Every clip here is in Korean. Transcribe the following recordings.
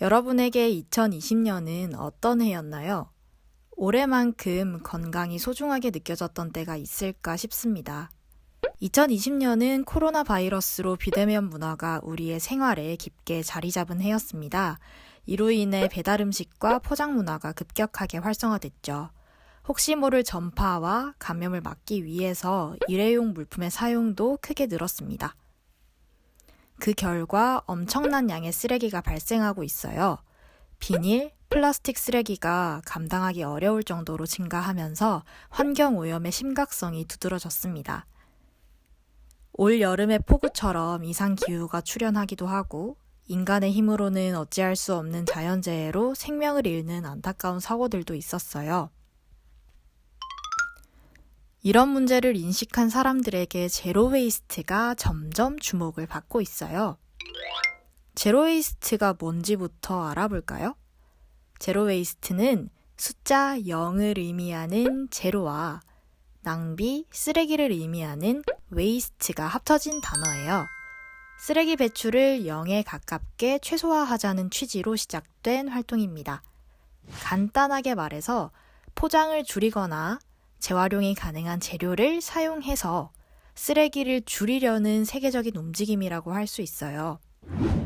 여러분에게 2020년은 어떤 해였나요? 올해만큼 건강이 소중하게 느껴졌던 때가 있을까 싶습니다. 2020년은 코로나 바이러스로 비대면 문화가 우리의 생활에 깊게 자리 잡은 해였습니다. 이로 인해 배달 음식과 포장 문화가 급격하게 활성화됐죠. 혹시 모를 전파와 감염을 막기 위해서 일회용 물품의 사용도 크게 늘었습니다. 그 결과 엄청난 양의 쓰레기가 발생하고 있어요. 비닐, 플라스틱 쓰레기가 감당하기 어려울 정도로 증가하면서 환경 오염의 심각성이 두드러졌습니다. 올 여름의 폭우처럼 이상 기후가 출현하기도 하고 인간의 힘으로는 어찌할 수 없는 자연재해로 생명을 잃는 안타까운 사고들도 있었어요. 이런 문제를 인식한 사람들에게 제로 웨이스트가 점점 주목을 받고 있어요. 제로 웨이스트가 뭔지부터 알아볼까요? 제로 웨이스트는 숫자 0을 의미하는 제로와 낭비, 쓰레기를 의미하는 웨이스트가 합쳐진 단어예요. 쓰레기 배출을 0에 가깝게 최소화하자는 취지로 시작된 활동입니다. 간단하게 말해서 포장을 줄이거나 재활용이 가능한 재료를 사용해서 쓰레기를 줄이려는 세계적인 움직임이라고 할 수 있어요.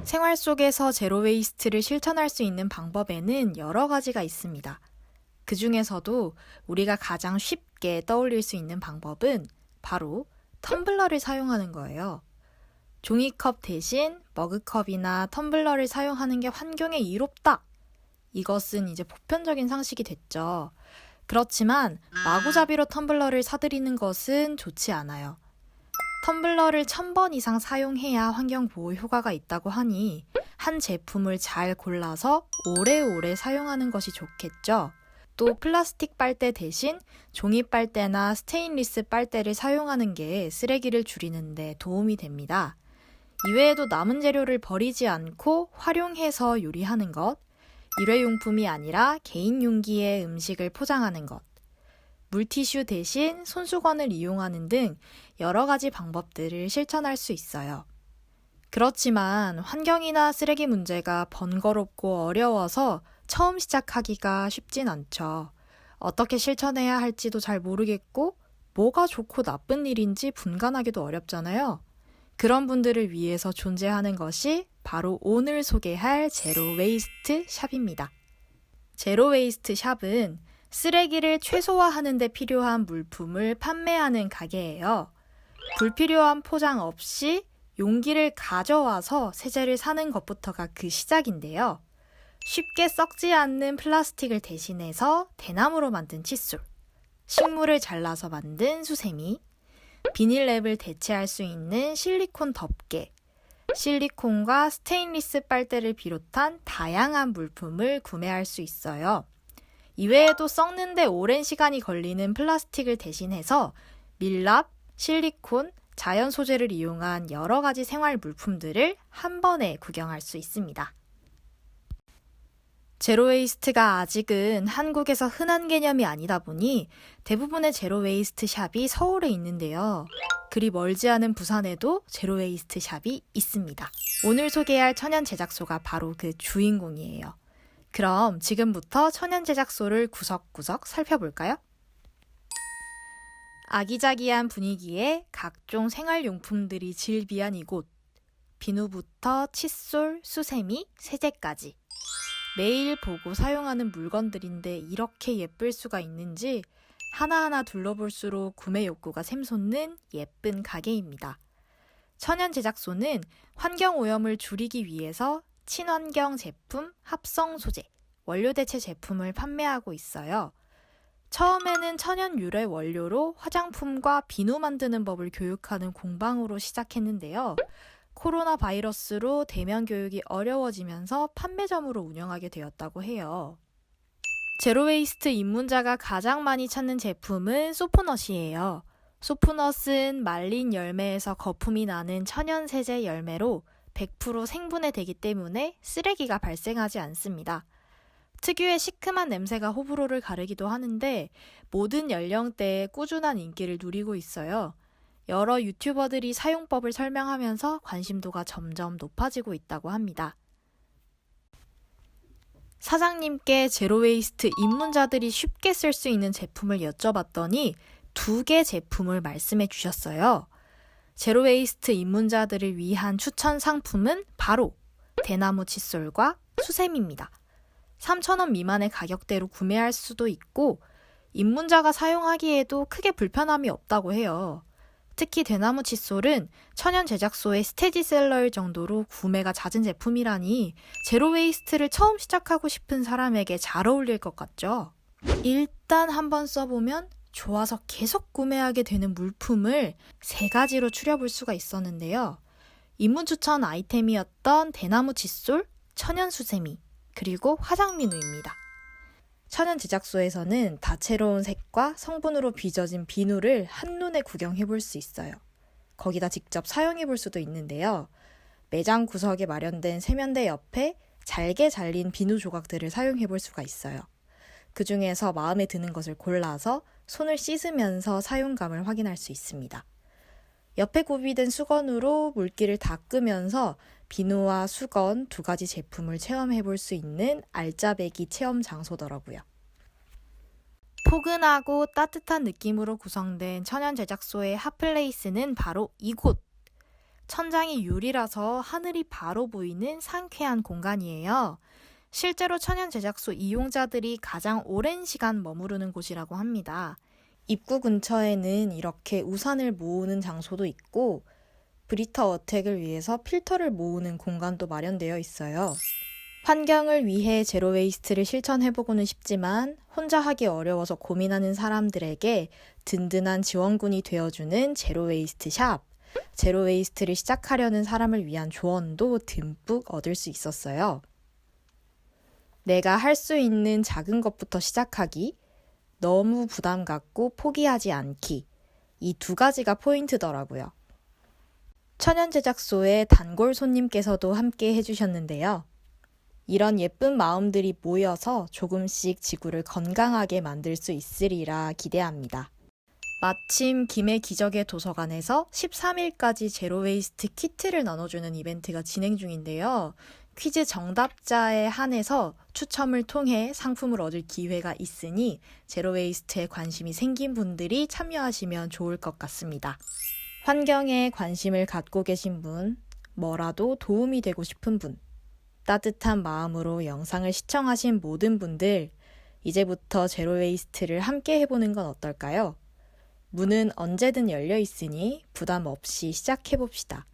생활 속에서 제로 웨이스트를 실천할 수 있는 방법에는 여러 가지가 있습니다. 그 중에서도 우리가 가장 쉽게 떠올릴 수 있는 방법은 바로 텀블러를 사용하는 거예요. 종이컵 대신 머그컵이나 텀블러를 사용하는 게 환경에 이롭다. 이것은 이제 보편적인 상식이 됐죠. 그렇지만 마구잡이로 텀블러를 사들이는 것은 좋지 않아요. 텀블러를 천번 이상 사용해야 환경 보호 효과가 있다고 하니 한 제품을 잘 골라서 오래오래 사용하는 것이 좋겠죠. 또 플라스틱 빨대 대신 종이 빨대나 스테인리스 빨대를 사용하는 게 쓰레기를 줄이는데 도움이 됩니다. 이외에도 남은 재료를 버리지 않고 활용해서 요리하는 것, 일회용품이 아니라 개인 용기에 음식을 포장하는 것, 물티슈 대신 손수건을 이용하는 등 여러 가지 방법들을 실천할 수 있어요. 그렇지만 환경이나 쓰레기 문제가 번거롭고 어려워서 처음 시작하기가 쉽진 않죠. 어떻게 실천해야 할지도 잘 모르겠고, 뭐가 좋고 나쁜 일인지 분간하기도 어렵잖아요. 그런 분들을 위해서 존재하는 것이 바로 오늘 소개할 제로 웨이스트 샵입니다. 제로 웨이스트 샵은 쓰레기를 최소화하는 데 필요한 물품을 판매하는 가게예요. 불필요한 포장 없이 용기를 가져와서 세제를 사는 것부터가 그 시작인데요. 쉽게 썩지 않는 플라스틱을 대신해서 대나무로 만든 칫솔, 식물을 잘라서 만든 수세미, 비닐랩을 대체할 수 있는 실리콘 덮개, 실리콘과 스테인리스 빨대를 비롯한 다양한 물품을 구매할 수 있어요. 이외에도 썩는데 오랜 시간이 걸리는 플라스틱을 대신해서 밀랍, 실리콘, 자연 소재를 이용한 여러 가지 생활 물품들을 한 번에 구경할 수 있습니다. 제로웨이스트가 아직은 한국에서 흔한 개념이 아니다 보니 대부분의 제로웨이스트 샵이 서울에 있는데요. 그리 멀지 않은 부산에도 제로웨이스트 샵이 있습니다. 오늘 소개할 천연 제작소가 바로 그 주인공이에요. 그럼 지금부터 천연 제작소를 구석구석 살펴볼까요? 아기자기한 분위기에 각종 생활용품들이 질비한 이곳. 비누부터 칫솔, 수세미, 세제까지. 매일 보고 사용하는 물건들인데 이렇게 예쁠 수가 있는지 하나하나 둘러볼수록 구매 욕구가 샘솟는 예쁜 가게입니다. 천연 제작소는 환경 오염을 줄이기 위해서 친환경 제품, 합성 소재, 원료 대체 제품을 판매하고 있어요. 처음에는 천연 유래 원료로 화장품과 비누 만드는 법을 교육하는 공방으로 시작했는데요. 코로나 바이러스로 대면 교육이 어려워지면서 판매점으로 운영하게 되었다고 해요. 제로웨이스트 입문자가 가장 많이 찾는 제품은 소프넛이에요. 소프넛은 말린 열매에서 거품이 나는 천연 세제 열매로 100% 생분해 되기 때문에 쓰레기가 발생하지 않습니다. 특유의 시큼한 냄새가 호불호를 가르기도 하는데 모든 연령대에 꾸준한 인기를 누리고 있어요. 여러 유튜버들이 사용법을 설명하면서 관심도가 점점 높아지고 있다고 합니다. 사장님께 제로웨이스트 입문자들이 쉽게 쓸 수 있는 제품을 여쭤봤더니 두 개 제품을 말씀해 주셨어요. 제로웨이스트 입문자들을 위한 추천 상품은 바로 대나무 칫솔과 수세미입니다. 3,000원 미만의 가격대로 구매할 수도 있고 입문자가 사용하기에도 크게 불편함이 없다고 해요. 특히 대나무 칫솔은 천연 제작소의 스테디셀러일 정도로 구매가 잦은 제품이라니 제로웨이스트를 처음 시작하고 싶은 사람에게 잘 어울릴 것 같죠? 일단 한번 써보면 좋아서 계속 구매하게 되는 물품을 세 가지로 추려볼 수가 있었는데요. 입문 추천 아이템이었던 대나무 칫솔, 천연 수세미, 그리고 화장민우입니다. 천연 제작소에서는 다채로운 색과 성분으로 빚어진 비누를 한눈에 구경해 볼 수 있어요. 거기다 직접 사용해 볼 수도 있는데요. 매장 구석에 마련된 세면대 옆에 잘게 잘린 비누 조각들을 사용해 볼 수가 있어요. 그 중에서 마음에 드는 것을 골라서 손을 씻으면서 사용감을 확인할 수 있습니다. 옆에 구비된 수건으로 물기를 닦으면서 비누와 수건 두 가지 제품을 체험해 볼 수 있는 알짜배기 체험 장소더라고요. 포근하고 따뜻한 느낌으로 구성된 천연 제작소의 핫플레이스는 바로 이곳. 천장이 유리라서 하늘이 바로 보이는 상쾌한 공간이에요. 실제로 천연 제작소 이용자들이 가장 오랜 시간 머무르는 곳이라고 합니다. 입구 근처에는 이렇게 우산을 모으는 장소도 있고 브리터 어택을 위해서 필터를 모으는 공간도 마련되어 있어요. 환경을 위해 제로웨이스트를 실천해보고는 싶지만 혼자 하기 어려워서 고민하는 사람들에게 든든한 지원군이 되어주는 제로웨이스트 샵. 제로웨이스트를 시작하려는 사람을 위한 조언도 듬뿍 얻을 수 있었어요. 내가 할 수 있는 작은 것부터 시작하기, 너무 부담 갖고 포기하지 않기. 이 두 가지가 포인트더라고요. 천연 제작소의 단골 손님께서도 함께 해주셨는데요. 이런 예쁜 마음들이 모여서 조금씩 지구를 건강하게 만들 수 있으리라 기대합니다. 마침 김해 기적의 도서관에서 13일까지 제로웨이스트 키트를 나눠주는 이벤트가 진행 중인데요. 퀴즈 정답자에 한해서 추첨을 통해 상품을 얻을 기회가 있으니 제로웨이스트에 관심이 생긴 분들이 참여하시면 좋을 것 같습니다. 환경에 관심을 갖고 계신 분, 뭐라도 도움이 되고 싶은 분, 따뜻한 마음으로 영상을 시청하신 모든 분들, 이제부터 제로웨이스트를 함께 해보는 건 어떨까요? 문은 언제든 열려 있으니 부담 없이 시작해봅시다.